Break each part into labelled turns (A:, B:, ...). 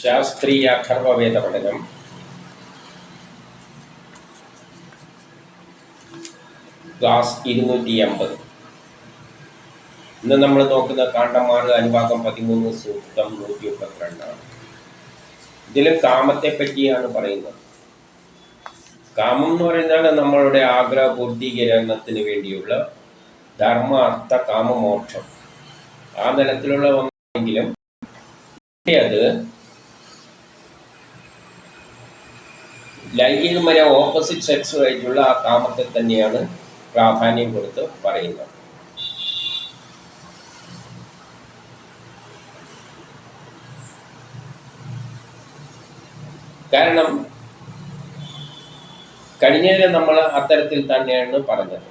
A: ശാസ്ത്രീയ അഥർവവേദ പഠനം ക്ലാസ് ഇരുന്നൂറ്റി എൺപത് ഇന്ന് നമ്മൾ നോക്കുന്ന കാണ്ടമാറ് അനുഭാഗം പതിമൂന്ന് സൂക്തം നൂറ്റി മുപ്പത്തിരണ്ടാണ് ഇതിൽ കാമത്തെ പറ്റിയാണ് പറയുന്നത്. കാമം എന്ന് പറയുന്നത് നമ്മളുടെ ആഗ്രഹ പൂർത്തീകരണത്തിന് വേണ്ടിയുള്ള ധർമ്മ അർത്ഥ കാമമോക്ഷം. ആ നിലത്തിലുള്ള ഒന്നെങ്കിലും അത് ലൈംഗികമായ ഓപ്പോസിറ്റ് സെക്സുമായിട്ടുള്ള ആ കാമത്തെ തന്നെയാണ് പ്രാധാന്യം കൊടുത്ത് പറയുന്നത്. കാരണം കഴിഞ്ഞതിൽ നമ്മൾ അത്തരത്തിൽ തന്നെയാണ് പറഞ്ഞത്.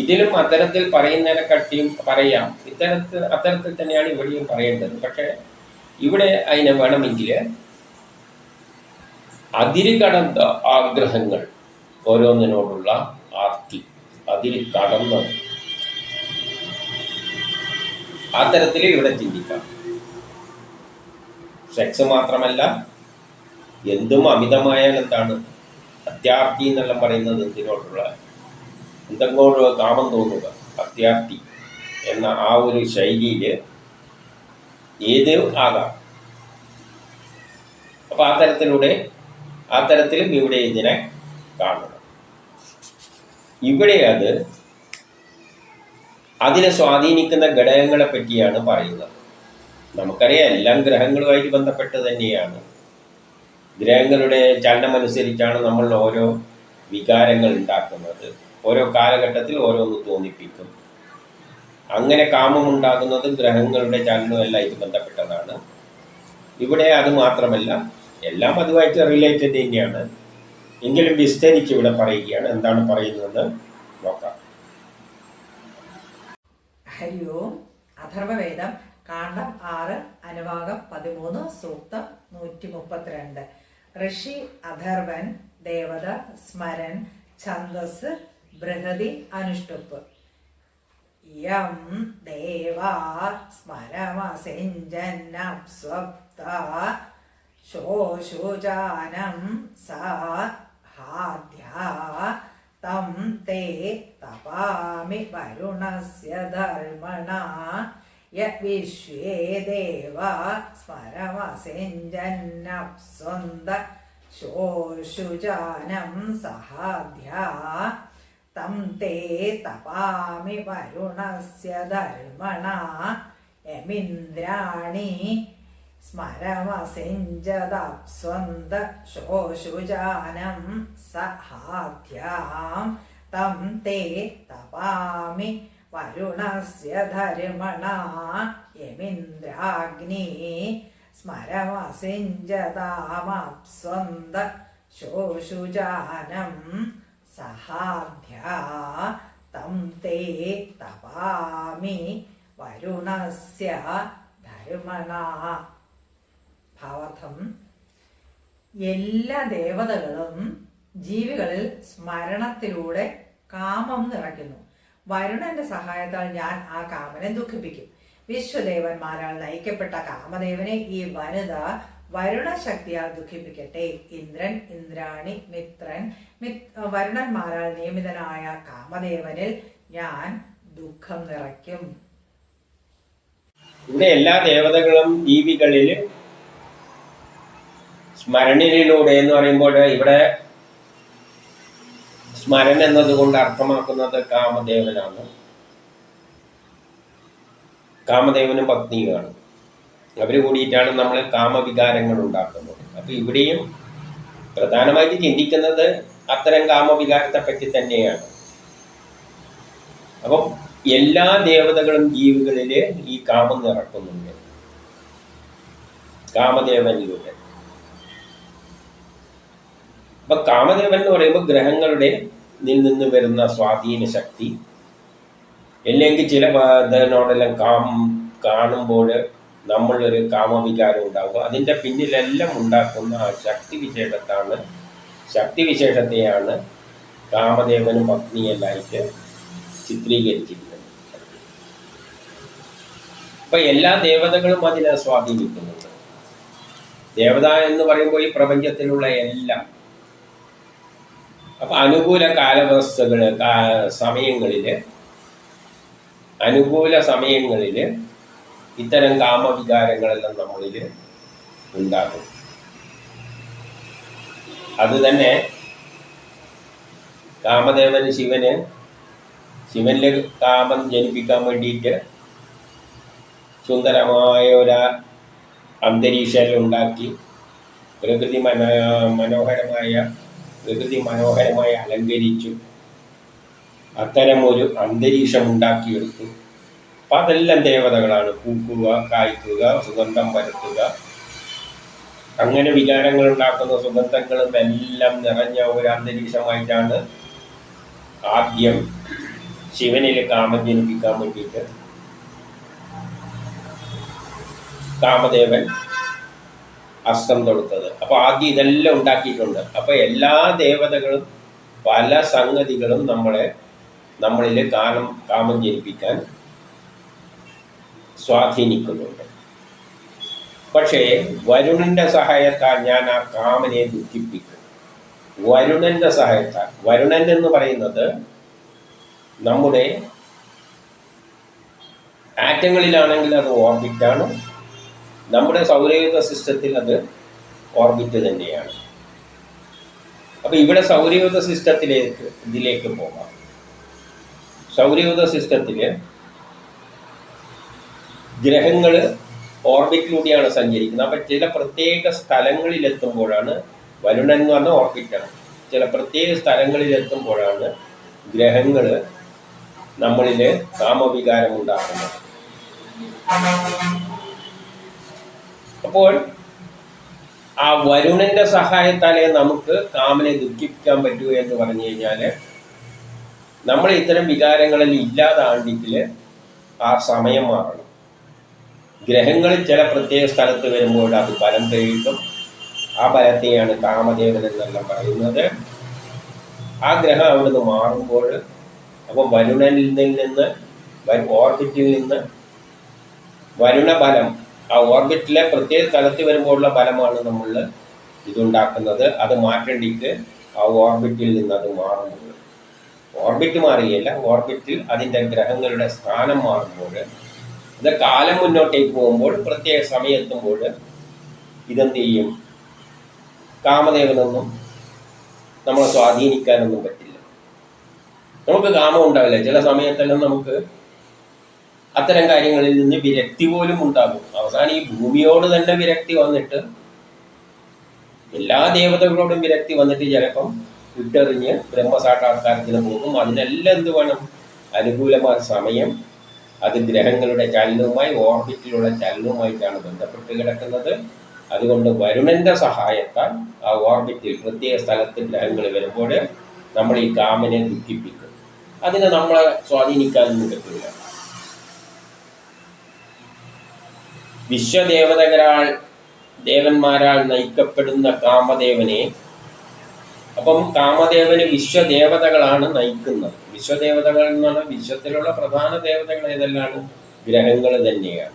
A: ഇതിലും അത്തരത്തിൽ പറയുന്നതിനെ കട്ടിയും പറയാം. ഇത്തരത്തിൽ അത്തരത്തിൽ തന്നെയാണ് ഇവിടെയും പറയേണ്ടത്. പക്ഷേ ഇവിടെ അതിനെ വേണമെങ്കിൽ അതിര് കടന്ന ആഗ്രഹങ്ങൾ ഓരോന്നിനോടുള്ള ആർത്തി. അതിര് കടന്നത്. ആ തരത്തിൽ ഇവിടെ ചിന്തിക്കാം. സെക്സ് മാത്രമല്ല എന്തും അമിതമായാൽ എന്താണ്? അത്യാർത്തി എന്നെല്ലാം പറയുന്നത് എന്തിനോടുള്ള? എന്തെങ്കിലും കാമം തോന്നുക. അത്യാർത്തി എന്ന ആ ഒരു ശൈലിയിൽ ഏത് ആകാം? അപ്പോൾ ആ തരത്തിലൂടെ ആ തരത്തിലും ഇവിടെ ഇതിനെ കാണണം. ഇവിടെ അത് അതിനെ സ്വാധീനിക്കുന്ന ഘടകങ്ങളെ പറ്റിയാണ് പറയുന്നത്. നമുക്കറിയാം എല്ലാം ഗ്രഹങ്ങളുമായിട്ട് ബന്ധപ്പെട്ട് തന്നെയാണ്. ഗ്രഹങ്ങളുടെ ചലനമനുസരിച്ചാണ് നമ്മൾ ഓരോ വികാരങ്ങൾ ഉണ്ടാക്കുന്നത്. ഓരോ കാലഘട്ടത്തിൽ ഓരോന്ന് തോന്നിപ്പിക്കും. അങ്ങനെ കാമമുണ്ടാകുന്നത് ഗ്രഹങ്ങളുടെ ചലനവുമെല്ലാമായിട്ട് ബന്ധപ്പെട്ടതാണ്. ഇവിടെ അത് മാത്രമല്ല എല്ലാം അതുമായിട്ട് റിലേറ്റഡ് തന്നെയാണ്. എങ്കിലും വിസ്തരിച്ച് ഇവിടെ പറയുകയാണ്. എന്താണ് പറയുന്നതെന്ന് നോക്കാം.
B: ഹരി ഓം അഥർവവേദം കാണ്ഡം ആറ് അനുഭാഗം പതിമൂന്ന് സൂക്തം നൂറ്റി മുപ്പത്തിരണ്ട് ഋഷി അഥർവൻ ദേവത സ്മരൻ ഛന്ദസ് ബൃഹതി അനുഷ്ടുപ്പ്. യം ദേവാ സ്മരമസിഞ്ജന്നപ്സ്വപ്ത ശോശുജാനം സാഹാദ്യാ തം തേ തപാമി വരുണസ്യ ധർമ്മണ. യ വിശ്വേ ദേവ സ്മരമസിഞ്ജന്നപ്സ്വന്ത ശോശുജാനം സഹാദ്യാ തം തേ തപാമി വരുണസ്യ ധർമ്മണ. യമിന്ദ്രാണി സ്മരമസിഞ്ചദപ്സ്വന്ത ശോശുജാനം സഹാധ്യാം തം തേ തപാമി വരുണസ്യ ധർമ്മണ യമിന്ദ്രാഗ്നി സ്മരമസിഞ്ചതാമപ്സ്വന്ത ശോശുജാനം സഹാധ്യാ തം തേ തപാമി വരുണസ്യ ധർമ്മണ ഭാവാർത്ഥം. എല്ലാ ദേവതകളും ജീവികളിൽ സ്മരണത്തിലൂടെ കാമം നിറയ്ക്കുന്നു. വരുണന്റെ സഹായത്താൽ ഞാൻ ആ കാമനെ ദുഃഖിപ്പിക്കും. വിശ്വദേവന്മാരാൽ നയിക്കപ്പെട്ട കാമദേവനെ ഈ വനിത വരുണശക്തിയാൽ ദുഃഖിപ്പിക്കട്ടെ. ഇന്ദ്രൻ ഇന്ദ്രാണി മിത്രൻ മിത് വരുണന്മാരാൽ നിയമിതനായ കാമദേവനിൽ ഞാൻ ദുഃഖം നിറയ്ക്കും.
A: ഇവിടെ എല്ലാ ദേവതകളും ജീവികളിൽ സ്മരണയിലൂടെ എന്ന് പറയുമ്പോൾ ഇവിടെ സ്മരൺ എന്നതുകൊണ്ട് അർത്ഥമാക്കുന്നത് കാമദേവനാണ്. കാമദേവനും പത്നിയുമാണ് അവർ കൂടിയിട്ടാണ് നമ്മൾ കാമവികാരങ്ങൾ ഉണ്ടാക്കുന്നത്. അപ്പോൾ ഇവിടെയും പ്രധാനമായിട്ട് ചിന്തിക്കുന്നത് അത്തരം കാമവികാരത്തെ പറ്റി തന്നെയാണ്. അപ്പം എല്ലാ ദേവതകളും ജീവികളിൽ ഈ കാമം നിറക്കുന്നുണ്ട്. കാമദേവനിലൂടെ. അപ്പൊ കാമദേവൻ എന്ന് പറയുമ്പോൾ ഗ്രഹങ്ങളുടെ നിന്ന് വരുന്ന സ്വാധീന ശക്തി. അല്ലെങ്കിൽ ചില ഇതിനോടെല്ലാം കാം കാണുമ്പോൾ നമ്മളൊരു കാമവികാരം ഉണ്ടാകും അതിന്റെ പിന്നിലെല്ലാം ഉണ്ടാക്കുന്ന ആ ശക്തി വിശേഷത്താണ് ശക്തി വിശേഷത്തെയാണ് കാമദേവനും പത്നിയെല്ലായിട്ട് ചിത്രീകരിച്ചിരിക്കുന്നത്. അപ്പൊ എല്ലാ ദേവതകളും അതിനെ സ്വാധീനിക്കുന്നുണ്ട്. ദേവത എന്ന് പറയുമ്പോൾ ഈ പ്രപഞ്ചത്തിലുള്ള എല്ലാം അപ്പൊ അനുകൂല കാലാവസ്ഥകൾ കാ- സമയങ്ങളിൽ അനുകൂല സമയങ്ങളിൽ ഇത്തരം കാമവികാരങ്ങളെല്ലാം നമ്മളിൽ ഉണ്ടാകും അത് തന്നെ കാമദേവൻ ശിവന് ശിവനിലെ കാമം ജനിപ്പിക്കാൻ വേണ്ടിയിട്ട് സുന്ദരമായ ഒരു അന്തരീക്ഷം ഉണ്ടാക്കി പ്രകൃതി മനോ മനോഹരമായ പ്രകൃതി മനോഹരമായി അലങ്കരിച്ചു. അത്തരമൊരു അന്തരീക്ഷം ഉണ്ടാക്കിയെടുത്തു അപ്പം അതെല്ലാം ദേവതകളാണ് പൂക്കുക കായ്ക്കുക സുഗന്ധം പരത്തുക. അങ്ങനെ വികാരങ്ങൾ ഉണ്ടാക്കുന്ന സുഗന്ധങ്ങളും എല്ലാം നിറഞ്ഞ ഒരു അന്തരീക്ഷമായിട്ടാണ് ആദ്യം ശിവനിൽ കാമം ജനിപ്പിക്കാൻ വേണ്ടിയിട്ട് കാമദേവൻ അസ്ത്രം തൊടുത്തത്. അപ്പോൾ ആദ്യം ഇതെല്ലാം ഉണ്ടാക്കിയിട്ടുണ്ട്. അപ്പോൾ എല്ലാ ദേവതകളും പല സംഗതികളും നമ്മളെ നമ്മളിൽ കാലം കാമം ജനിപ്പിക്കാൻ സ്വാധീനിക്കുന്നുണ്ട്. പക്ഷേ വരുണന്റെ സഹായത്താൽ ഞാൻ ആ കാമനെ ദുഃഖിപ്പിക്കും വരുണന്റെ സഹായത്താൽ. വരുണൻ എന്ന് പറയുന്നത് നമ്മുടെ ആറ്റങ്ങളിലാണെങ്കിൽ അത് ഓർബിറ്റാണ് നമ്മുടെ സൗരയൂഥ സിസ്റ്റത്തിൽ അത് ഓർബിറ്റ് തന്നെയാണ്. അപ്പോൾ ഇവിടെ സൗരയൂഥ സിസ്റ്റത്തിലേക്ക് ഇതിലേക്ക് പോകാം. സൗരയൂഥ സിസ്റ്റത്തിൽ ഗ്രഹങ്ങൾ ഓർബിറ്റിലൂടെയാണ് സഞ്ചരിക്കുന്നത്. അപ്പം ചില പ്രത്യേക സ്ഥലങ്ങളിൽ എത്തുമ്പോഴാണ് വരുണൻ എന്ന് പറഞ്ഞ ഓർബിറ്റാണ് ചില പ്രത്യേക സ്ഥലങ്ങളിൽ എത്തുമ്പോഴാണ് ഗ്രഹങ്ങൾ നമ്മളിൽ കാമവികാരം ഉണ്ടാക്കുന്നത്. അപ്പോൾ ആ വരുണന്റെ സഹായത്താലേ നമുക്ക് കാമനെ ദുഃഖിപ്പിക്കാൻ പറ്റൂ എന്ന് പറഞ്ഞു കഴിഞ്ഞാൽ നമ്മൾ ഇത്തരം വികാരങ്ങളിൽ ഇല്ലാതാണ്ടെങ്കിൽ ആ സമയം മാറണം. ഗ്രഹങ്ങൾ ചില പ്രത്യേക സ്ഥലത്ത് വരുമ്പോൾ അത് ബലം പ്രയോഗിക്കും ആ ബലത്തെയാണ് കാമദേവൻ എന്നെല്ലാം പറയുന്നത്. ആ ഗ്രഹം അവിടുന്ന് മാറുമ്പോൾ അപ്പം വരുണനിൽ നിന്ന് ഓർബിറ്റിൽ നിന്ന് വരുണ ബലം ആ ഓർബിറ്റിലെ പ്രത്യേക സ്ഥലത്ത് വരുമ്പോഴുള്ള ബലമാണ് നമ്മൾ ഇതുണ്ടാക്കുന്നത്. അത് മാറ്റേണ്ടിക്ക് ആ ഓർബിറ്റിൽ നിന്ന് അത് മാറുമ്പോൾ. ഓർബിറ്റ് മാറുകയല്ല ഓർബിറ്റിൽ അതിന്റെ ഗ്രഹങ്ങളുടെ സ്ഥാനം മാറുമ്പോൾ. അത് കാലം മുന്നോട്ടേക്ക് പോകുമ്പോൾ പ്രത്യേക സമയത്തുമ്പോൾ ഇതെന്ത് ചെയ്യും? കാമദേവനൊന്നും നമ്മളെ സ്വാധീനിക്കാനൊന്നും പറ്റില്ല. നമുക്ക് കാമം ഉണ്ടാവില്ല. ചില സമയത്തെല്ലാം നമുക്ക് അത്തരം കാര്യങ്ങളിൽ നിന്ന് വിരക്തി പോലും ഉണ്ടാകും. അവസാനം ഈ ഭൂമിയോട് തന്നെ വിരക്തി വന്നിട്ട് എല്ലാ ദേവതകളോടും വിരക്തി വന്നിട്ട് ചിലപ്പം വിട്ടെറിഞ്ഞ് ബ്രഹ്മസാക്ഷാത്കാരത്തിന് പോകും. അതിനെല്ലാം എന്ത് വേണം? അനുകൂലമായ സമയം അത് ഗ്രഹങ്ങളുടെ ചലനവുമായി ഓർബിറ്റിലുള്ള ചലനവുമായിട്ടാണ് ബന്ധപ്പെട്ട് കിടക്കുന്നത്. അതുകൊണ്ട് വരുണന്റെ സഹായത്താൽ ആ ഓർബിറ്റിൽ പ്രത്യേക സ്ഥലത്ത് ഗ്രഹങ്ങൾ വരുമ്പോൾ നമ്മൾ ഈ കാമനെ ദുഃഖിപ്പിക്കും. അതിനെ നമ്മളെ സ്വാധീനിക്കാനൊന്നും പറ്റില്ല. വിശ്വദേവതകളാൽ ദേവന്മാരാൾ നയിക്കപ്പെടുന്ന കാമദേവനെ. അപ്പം കാമദേവന് വിശ്വദേവതകളാണ് നയിക്കുന്നത്. വിശ്വദേവതകൾ എന്ന് പറഞ്ഞാൽ വിശ്വത്തിലുള്ള പ്രധാന ദേവതകൾ ഏതെല്ലാണ് ഗ്രഹങ്ങൾ തന്നെയാണ്.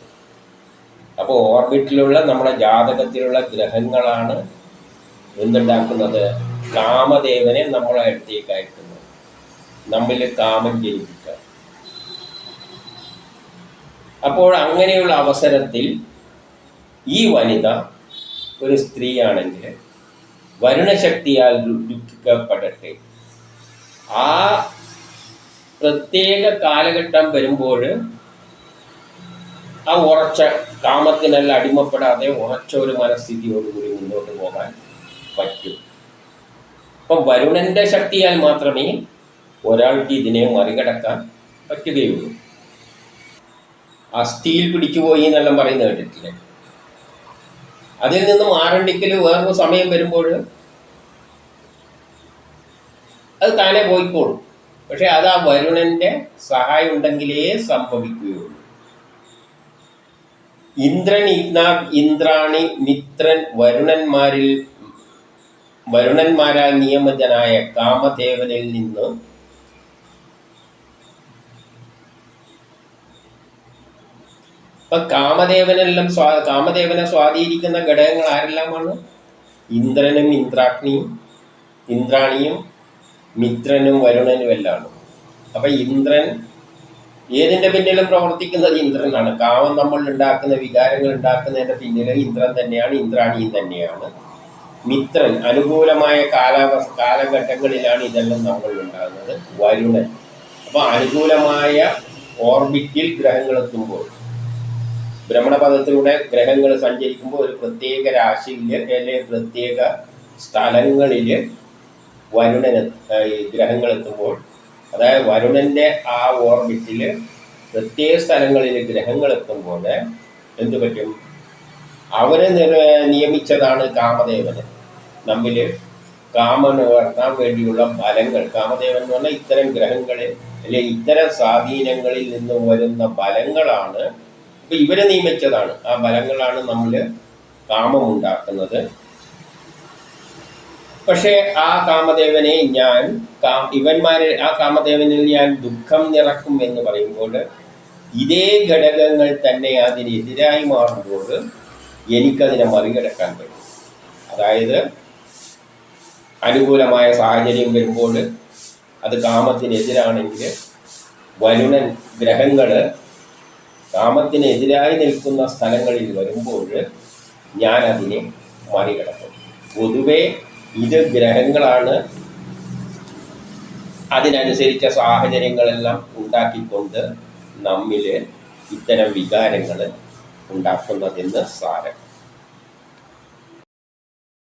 A: അപ്പോൾ ഓർബിറ്റിലുള്ള നമ്മുടെ ജാതകത്തിലുള്ള ഗ്രഹങ്ങളാണ് എന്തുണ്ടാക്കുന്നത്? കാമദേവനെ നമ്മളെ അടുത്തേക്ക് അയക്കുന്നത്. നമ്മിൽ കാമം ജനിപ്പിക്കുക. അപ്പോൾ അങ്ങനെയുള്ള അവസരത്തിൽ ഈ വനിത ഒരു സ്ത്രീയാണെങ്കിൽ വരുണശക്തിയാൽ ദുഃഖിക്കപ്പെടട്ടെ. ആ പ്രത്യേക കാലഘട്ടം വരുമ്പോൾ ആ ഉറച്ച കാമത്തിനല്ല അടിമപ്പെടാതെ ഉറച്ച ഒരു മനസ്ഥിതിയോടുകൂടി മുന്നോട്ട് പോകാൻ പറ്റും. അപ്പം വരുണന്റെ ശക്തിയാൽ മാത്രമേ ഒരാൾക്ക് ഇതിനെ മറികടക്കാൻ പറ്റുകയുള്ളൂ. അസ്ഥിയിൽ പിടിച്ചുപോയി എന്നെല്ലാം പറയുന്നത് കേട്ടിട്ടില്ലേ? അതിൽ നിന്ന് മാറണ്ടിക്കൽ വേറൊരു സമയം വരുമ്പോൾ അത് താനെ പോയിക്കോളും. പക്ഷെ അത് ആ വരുണന്റെ സഹായം ഉണ്ടെങ്കിലേ സംഭവിക്കുകയുള്ളൂ. ഇന്ദ്രൻ ഇഗ്നാബ് ഇന്ദ്രാണി മിത്രൻ വരുണന്മാരിൽ വരുണന്മാരാൽ നിയമജനായ കാമദേവനിൽ നിന്ന് അപ്പൊ കാമദേവനെല്ലാം സ്വാ കാമദേവനെ സ്വാധീനിക്കുന്ന ഘടകങ്ങൾ ആരെല്ലാമാണ് ഇന്ദ്രനും ഇന്ദ്രാഗ്നിയും ഇന്ദ്രാണിയും മിത്രനും വരുണനും എല്ലാമാണ് അപ്പൊ ഇന്ദ്രൻ ഏതിന്റെ പിന്നിലും പ്രവർത്തിക്കുന്നത് ഇന്ദ്രനാണ് കാമം നമ്മൾ ഉണ്ടാക്കുന്ന വികാരങ്ങൾ ഉണ്ടാക്കുന്നതിന്റെ പിന്നിൽ ഇന്ദ്രൻ തന്നെയാണ് ഇന്ദ്രാണിയും തന്നെയാണ്. മിത്രൻ അനുകൂലമായ കാലാവസ്ഥ കാലഘട്ടങ്ങളിലാണ് ഇതെല്ലാം നമ്മൾ ഉണ്ടാകുന്നത് വരുണൻ. അപ്പൊ അനുകൂലമായ ഓർബിറ്റിൽ ഗ്രഹങ്ങൾ എത്തുമ്പോൾ ഭ്രമണപഥത്തിലൂടെ ഗ്രഹങ്ങൾ സഞ്ചരിക്കുമ്പോൾ ഒരു പ്രത്യേക രാശിയിൽ അല്ലെങ്കിൽ പ്രത്യേക സ്ഥലങ്ങളിൽ വരുണന് ഈ ഗ്രഹങ്ങൾ എത്തുമ്പോൾ അതായത് വരുണന്റെ ആ ഓർബിറ്റിൽ പ്രത്യേക സ്ഥലങ്ങളിൽ ഗ്രഹങ്ങൾ എത്തുമ്പോൾ എന്തു പറ്റും? അവരെ നിയമിച്ചതാണ് കാമദേവന്. നമ്മിൽ കാമൻ ഉയർത്താൻ വേണ്ടിയുള്ള ബലങ്ങൾ കാമദേവൻ എന്ന് പറഞ്ഞാൽ ഇത്തരം ഗ്രഹങ്ങളിൽ അല്ലെങ്കിൽ ഇത്തരം സ്വാധീനങ്ങളിൽ നിന്ന് വരുന്ന ബലങ്ങളാണ് ഇപ്പൊ ഇവരെ നിയമിച്ചതാണ്. ആ ബലങ്ങളാണ് നമ്മൾ കാമമുണ്ടാക്കുന്നത്. പക്ഷേ ആ കാമദേവനെ ഞാൻ ഇവന്മാരെ ആ കാമദേവനിൽ ഞാൻ ദുഃഖം നിറക്കും എന്ന് പറയുമ്പോൾ ഇതേ ഘടകങ്ങൾ തന്നെ അതിനെതിരായി മാറുമ്പോൾ എനിക്കതിനെ മറികടക്കാൻ പറ്റും. അതായത് അനുകൂലമായ സാഹചര്യം വരുമ്പോൾ അത് കാമത്തിനെതിരാണെങ്കിൽ വരുണൻ ഗ്രഹങ്ങൾ കാമത്തിനെതിരായി നിൽക്കുന്ന സ്ഥലങ്ങളിൽ വരുമ്പോൾ ഞാൻ അതിനെ മറികടക്കും. പൊതുവെ ഇത് ഗ്രഹങ്ങളാണ്. അതിനനുസരിച്ച സാഹചര്യങ്ങളെല്ലാം ഉണ്ടാക്കിക്കൊണ്ട് നമ്മിൽ ഇത്തരം വികാരങ്ങൾ ഉണ്ടാക്കുന്നതെന്ന് സാരം.